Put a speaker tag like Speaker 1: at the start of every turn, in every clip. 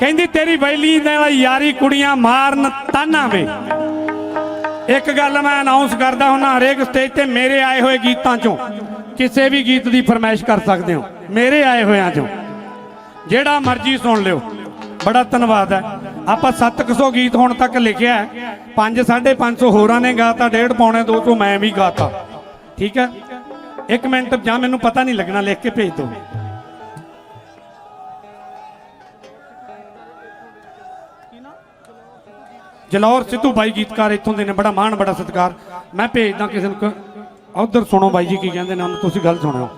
Speaker 1: ਕਹਿੰਦੀ, ਤੇਰੀ ਵੈਲੀ ਨਾਲ ਯਾਰੀ ਕੁੜੀਆਂ ਮਾਰਨ ਤਾਨਾ ਵੇ ਇੱਕ ਗੱਲ ਮੈਂ ਅਨਾਉਂਸ ਕਰਦਾ ਹੁੰਨਾ, ਹਰੇਕ ਸਟੇਜ ਤੇ ਮੇਰੇ ਆਏ ਹੋਏ ਗੀਤਾਂ ਚੋਂ ਕਿਸੇ ਵੀ ਗੀਤ ਦੀ ਫਰਮਾਇਸ਼ ਕਰ ਸਕਦੇ ਹੋ। ਮੇਰੇ ਆਏ ਹੋਇਆਂ ਚੋਂ। ਜਿਹੜਾ ਮਰਜ਼ੀ ਸੁਣ ਲਿਓ। ਬੜਾ ਧੰਨਵਾਦ ਹੈ। ਆਪਾਂ 700 ਗੀਤ ਹੁਣ ਤੱਕ ਲਿਖਿਆ ਹੈ। 5 550 ਹੋਰਾਂ ਨੇ ਗਾਤਾ, ਡੇਢ ਪੌਣੇ 200 ਮੈਂ ਵੀ ਗਾਤਾ। ਠੀਕ ਹੈ? ਇੱਕ ਮਿੰਟ, ਜਾਂ ਮੈਨੂੰ ਪਤਾ ਨਹੀਂ ਲੱਗਣਾ, ਲਿਖ ਕੇ ਭੇਜ ਦਿਓ। ਜਲੌਰ ਸਿੱਧੂ ਬਾਈ ਗੀਤਕਾਰ ਇੱਥੋਂ ਦੇ ਨੇ, ਬੜਾ ਮਾਣ, ਬੜਾ ਸਤਿਕਾਰ। ਮੈਂ ਭੇਜਦਾ ਕਿਸੇ ਨੂੰ ਉਧਰ ਸੁਣੋ ਬਾਈ ਜੀ ਕੀ ਕਹਿੰਦੇ ਨੇ, ਉਹਨੂੰ ਤੁਸੀਂ ਗੱਲ ਸੁਣਿਓ।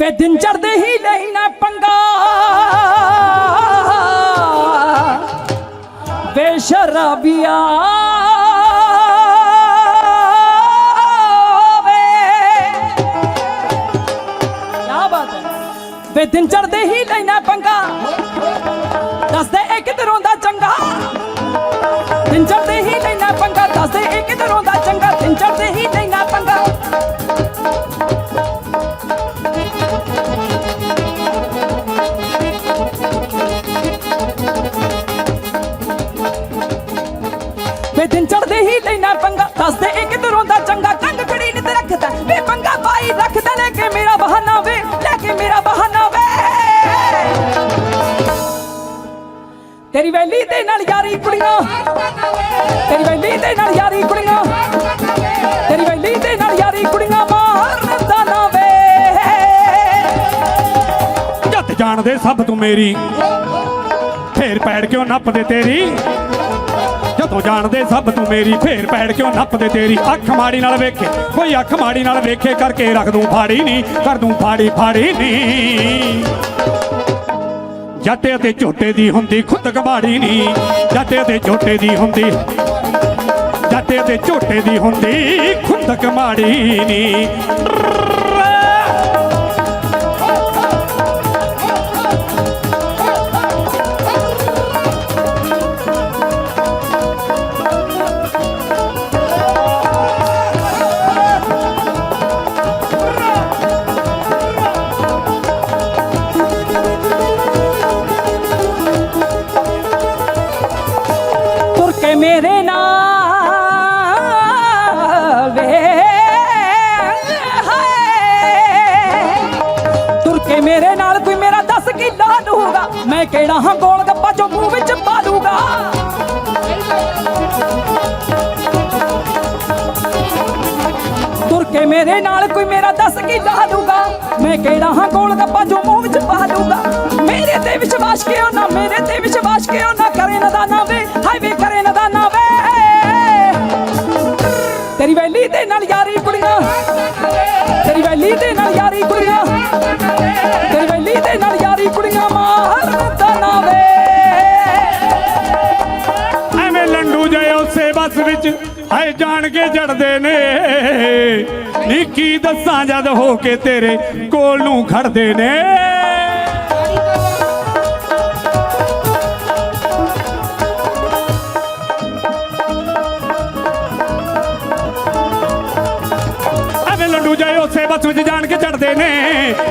Speaker 2: ਵੇ ਦਿਨ ਚੜਦੇ ਹੀ ਲੈਣਾ ਪੰਗਾ। ਵੇ ਸ਼ਰਾਬੀਆ। ਵੇ। ਦਿਨ ਚੜਦੇ ਹੀ ਲੈਣਾ ਪੰਗਾ। ਤੇਰੀ ਵੈਲੀ ਦੇ ਨਾਲ ਯਾਰੀ ਕੁੜੀਆਂ। ਤੇਰੀ ਵੈਲੀ ਦੇ ਨਾਲ ਯਾਰੀ ਕੁੜੀਆਂ। ਤੇਰੀ ਵੈਲੀ ਦੇ ਨਾਲ ਯਾਰੀ ਕੁੜੀਆਂ ਮਾਰਨ ਦਾ ਨਾ ਵੇ।
Speaker 1: ਜੱਤ ਜਾਣਦੇ ਸਭ ਤੂੰ ਮੇਰੀ। ਫੇਰ ਪੈੜ ਕਿਉਂ ਨੱਪਦੇ ਤੇਰੀ? ਜਦੋਂ ਜਾਣਦੇ ਸਭ ਤੂੰ ਮੇਰੀ, ਫੇਰ ਪੈੜ ਕਿਉਂ ਨੱਪਦੇ ਤੇਰੀ? ਅੱਖ ਮਾੜੀ ਨਾਲ ਵੇਖੇ, ਕੋਈ ਅੱਖ ਮਾੜੀ ਨਾਲ ਵੇਖੇ ਕਰਕੇ ਰੱਖ ਦੂੰ ਫਾੜੀ ਨਹੀਂ ਕਰ ਦੂੰ ਫਾੜੀ ਫਾੜੀ ਨਹੀਂ ਜੱਟੇ ਤੇ ਝੋਟੇ ਦੀ ਹੁੰਦੀ ਖੁੱਦ ਕਬਾੜੀ ਨਹੀਂ ਜੱਟੇ ਤੇ ਝੋਟੇ ਦੀ ਹੁੰਦੀ ਜੱਟੇ ਤੇ ਝੋਟੇ ਦੀ ਹੁੰਦੀ ਖੁੰਦਕ ਮਾੜੀ ਨਹੀਂ
Speaker 2: ਮੇਰੇ ਨਾਲ ਕੋਈ ਮੇਰਾ ਦੱਸ ਕੀ ਲਾ ਲੂਗਾ ਮੈਂ ਕਿਹੜਾ ਹਾਂ ਗੋਲ ਗੱਪਾ ਜੋ ਮੂੰਹ ਵਿੱਚ ਪਾ ਲੂਗਾ ਤੁਰ ਕੇ ਮੇਰੇ ਨਾਲ ਕੋਈ ਮੇਰਾ ਦੱਸ ਕੀ ਲਾ ਲੂਗਾ ਮੈਂ ਕਿਹੜਾ ਹਾਂ ਗੋਲ ਗੱਪਾ ਜੋ ਮੂੰਹ ਵਿੱਚ ਪਾ ਲੂਗਾ ਮੇਰੇ ਤੇ ਵਿਸ਼ਵਾਸ ਕਿਉਂ ਨਾ, ਮੇਰੇ ਤੇ ਵਿਸ਼ਵਾਸ ਕਿਉਂ ਨਾ ਕਰੇ ਨਾ ਦਾ ਵੇ।
Speaker 1: ਉਸੇ ਵਿੱਚ ਹਾਏ ਜਾਣ ਕੇ ਜੜਦੇ ਨੇ। ਨੀ ਕੀ ਦੱਸਾਂ ਜਦ ਹੋ ਕੇ ਤੇਰੇ ਕੋਲ ਨੂੰ ਖੜਦੇ ਨੇ। ਐਵੇਂ ਉਸੇ ਬੱਸ ਵਿੱਚ ਜਾਣ ਕੇ ਚੜਦੇ ਨੇ।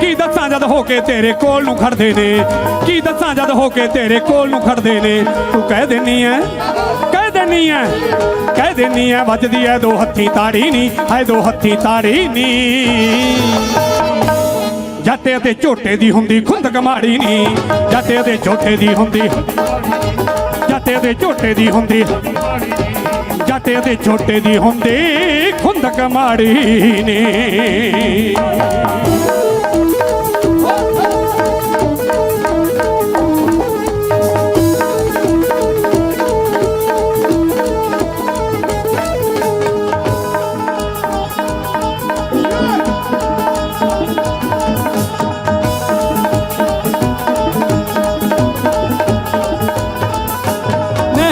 Speaker 1: ਕੀ ਦੱਸਾਂ ਜਦ ਹੋ ਕੇ ਤੇਰੇ ਕੋਲ ਨੂੰ ਖੜਦੇ ਨੇ। ਕੀ ਦੱਸਾਂ ਜਦ ਹੋ ਕੇ ਤੇਰੇ ਕੋਲ ਨੂੰ ਖੜਦੇ ਨੇ। ਤੂੰ ਕਹਿ ਦੇਨੀ ਐ। ਕਹਿ ਦੇਨੀ ਐ। ਕਹਿ ਦੇਨੀ ਐ, ਵੱਜਦੀ ਐ, ਦੋ ਹੱਥੀ ਤਾੜੀ ਨੀ, ਹਾਏ ਦੋ ਹੱਥੀ ਤਾੜੀ ਨਹੀਂ ਜੱਟੇ ਤੇ ਝੋਟੇ ਦੀ ਹੁੰਦੀ ਖੁੰਦ ਕਮਾੜੀ ਨੀ। ਜਾਤੇ ਤੇ ਝੋਟੇ ਦੀ ਹੁੰਦੀ ਜਾਤੇ ਤੇ ਝੋਟੇ ਦੀ ਹੁੰਦੀ ਜਾਤੇ ਤੇ ਝੋਟੇ ਦੀ ਹੁੰਦੀ ਖੁੰਦ ਕਮਾੜੀ ਨੀ।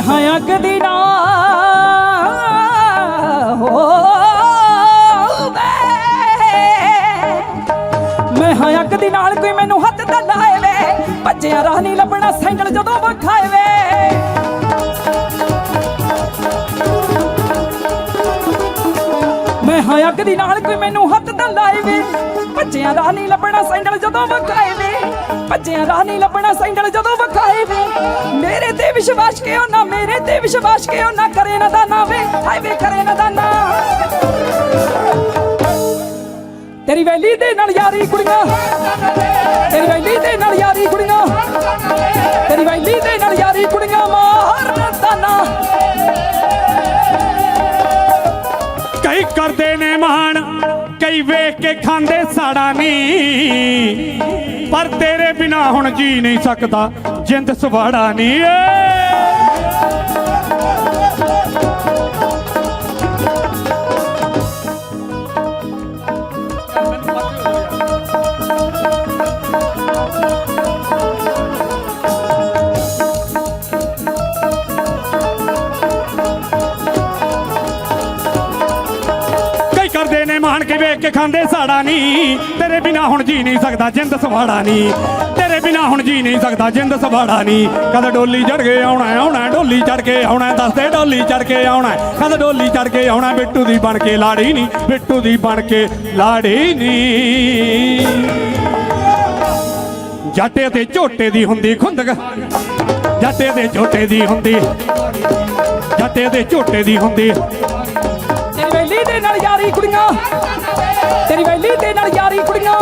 Speaker 2: ਹਾਂ ਅੱਗ ਨਾ ਹੋ ਮੈਂ ਹਾਂ ਅੱਗ ਨਾਲ ਕੋਈ ਮੈਨੂੰ ਹੱਥ ਤਾਂ ਲਾਏ ਵੇ ਭੱਜਿਆ ਰਾਹ ਨਹੀਂ ਲੱਭਣਾ ਸੈਂਡਲ ਜਦੋਂ ਵਿਖਾਏ ਵੇ ਮੈਂ ਹਾਂ ਅੱਗ ਦੀ ਨਾਲ ਕੋਈ ਮੈਨੂੰ ਹੱਥ ਤਾਂ ਲਾਏ ਵੇ ਭੱਜਿਆ ਰਾਹ ਨਹੀਂ ਲੱਭਣਾ ਸੈਂਡਲ ਜਦੋਂ ਵਖਾਏ ਵੇ ਭੱਜਿਆ ਰਾਹ ਨਹੀਂ ਲੱਭਣਾ ਸੈਂਡਲ ਜਦੋਂ ਵਖਾਏ। ਵੇ ਮੇਰੇ ਤੇ ਵਿਸ਼ਵਾਸ ਕਿਉਂ ਨਾ, ਮੇਰੇ ਤੇ ਵਿਸ਼ਵਾਸ ਕਿਉਂ ਨਾ ਕਰੇ ਨਾ ਦਾਨਾ ਵੇ, ਹਾਏ ਵੇ ਕਰੇ ਨਾ ਦਾਨਾ ਤੇਰੀ ਵੈਲੀ ਦੇ ਨਾਲ ਯਾਰੀ ਕੁੜੀਆਂ, ਤੇਰੀ ਵੈਲੀ ਦੇ ਨਾਲ ਯਾਰੀ ਕੁੜੀਆਂ, ਤੇਰੀ ਵੈਲੀ ਦੇ ਨਾਲ ਯਾਰੀ ਕੁੜੀਆਂ ਮਾਰਨ ਦਾਨਾ
Speaker 1: ਕਈ ਕਰਦੇ ਨੇ ਮਹਾਨ ਕਈ ਵੇਖ ਕੇ ਖਾਂਦੇ ਸਾੜਾ ਨਹੀਂ ਪਰ ਤੇਰੇ ਬਿਨਾ ਹੁਣ ਜੀ ਨਹੀਂ ਸਕਦਾ, ਜਿੰਦ ਸਵਾੜਾ ਨਹੀਂ ਏ ਕੇ ਵੇਖ ਕੇ ਖਾਂਦੇ ਸਾੜਾ ਨਹੀਂ ਤੇਰੇ ਬਿਨਾ ਹੁਣ ਜੀ ਨਹੀਂ ਸਕਦਾ ਜਿੰਦ ਸਵਾੜਾ ਨਹੀਂ ਤੇਰੇ ਬਿਨਾ ਹੁਣ ਜੀ ਨਹੀਂ ਸਕਦਾ ਜਿੰਦ ਸਵਾੜਾ ਨਹੀਂ ਕਦ ਡੋਲੀ ਚੜ ਕੇ ਆਉਣਾ ਆਉਣਾ ਡੋਲੀ ਚੜ ਕੇ ਆਉਣਾ ਦੱਸਦੇ ਡੋਲੀ ਚੜ ਕੇ ਆਉਣਾ ਕਦ ਡੋਲੀ ਚੜ ਕੇ ਆਉਣਾ ਬਿੱਟੂ ਦੀ ਬਣ ਕੇ ਲਾੜੀ ਨਹੀਂ ਬਿੱਟੂ ਦੀ ਬਣ ਕੇ ਲਾੜੀ ਨਹੀਂ ਜੱਟੇ ਤੇ ਝੋਟੇ ਦੀ ਹੁੰਦੀ ਖੁੰਦਕ। ਜੱਟੇ ਤੇ ਝੋਟੇ ਦੀ ਹੁੰਦੀ। ਜੱਟੇ ਤੇ ਝੋਟੇ ਦੀ ਹੁੰਦੀ।
Speaker 2: ਤੇਰੀ ਨਾਲ ਯਾਰੀ ਕੁੜੀਆਂ। ਤੇਰੀ ਵੈਲੀ ਦੇ ਨਾਲ ਯਾਰੀ ਕੁੜੀਆਂ।